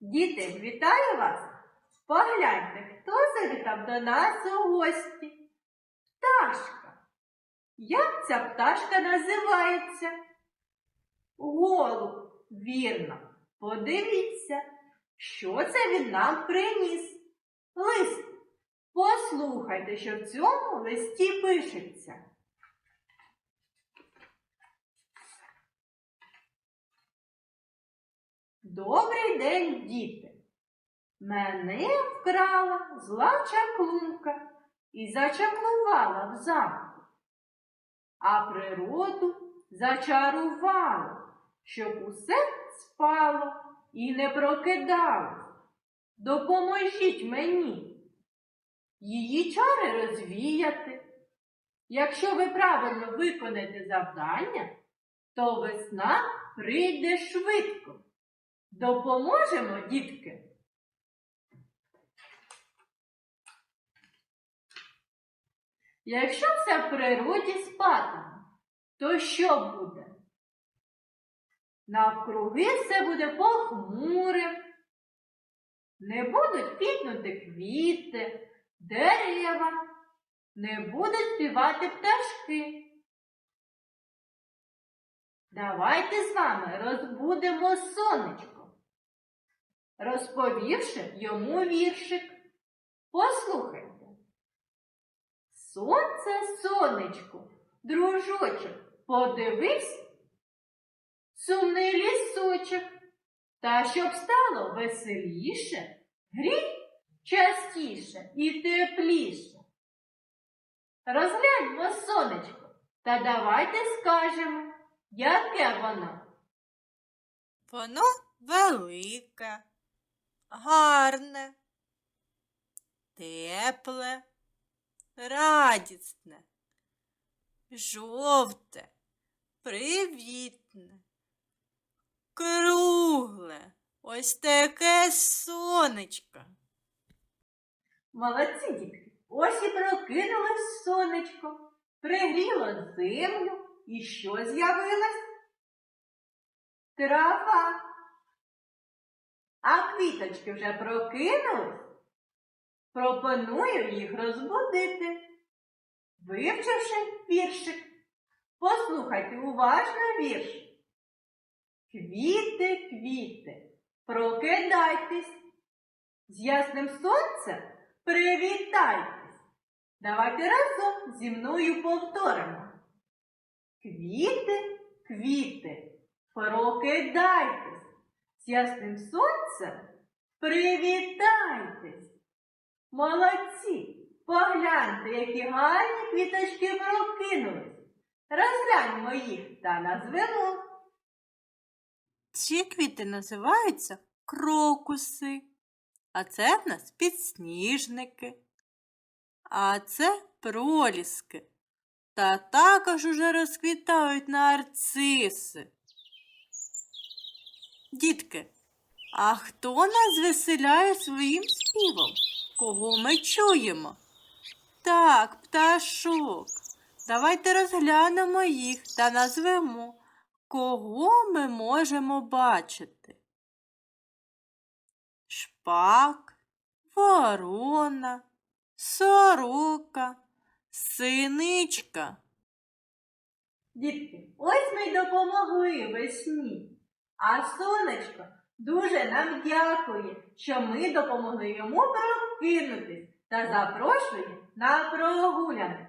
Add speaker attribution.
Speaker 1: Діти, вітаю вас! Погляньте, хто завітав до нас у гості? Пташка. Як ця пташка називається? Голуб, вірно. Подивіться, що це він нам приніс. Лист. Послухайте, що в цьому листі пишеться. Добрий день, діти. Мене вкрала зла чаклунка і зачаклувала в замку, а природу зачарувала, щоб усе спало і не прокидалось. Допоможіть мені її чари розвіяти. Якщо ви правильно виконаєте завдання, то весна прийде швидко. Допоможемо, дітки? Якщо все в природі спатиме, то що буде? Навкруги все буде похмурим, не будуть квітнути квіти, дерева, не будуть співати пташки. Давайте з вами розбудемо сонечко, розповівши йому віршик. Послухайте. Сонце, сонечко, дружочок, подивись, сумний лісочок, та щоб стало веселіше, грій частіше і тепліше. Розгляньмо сонечко, та давайте скажемо, яке воно.
Speaker 2: Воно велике, гарне, тепле, радісне, жовте, привітне, кругле, ось таке сонечко.
Speaker 1: Молодці, дітки. Ось і прокинулось сонечко, пригріло землю, і що з'явилось? Трава. А квіточки вже прокинулись? Пропоную їх розбудити. Вивчивши віршик, послухайте уважно вірш. Квіти, квіти, прокидайтесь. З ясним сонцем привітайтесь. Давайте разом зі мною повторимо. Квіти, квіти, прокидайтесь. Ясним сонцем привітайтесь. Молодці! Погляньте, які гарні квіточки прокинулись. Розгляньмо їх та назвемо.
Speaker 2: Ці квіти називаються крокуси, а це в нас підсніжники, а це проліски. Та також уже розквітають нарциси. Дітки, а хто нас веселяє своїм співом? Кого ми чуємо? Так, пташок. Давайте розглянемо їх та назвемо, кого ми можемо бачити. Шпак, ворона, сорока, синичка.
Speaker 1: Дітки, ось ми й допомогли весні. А сонечко дуже нам дякує, що ми допомогли йому прокинутись та запрошує на прогулянку.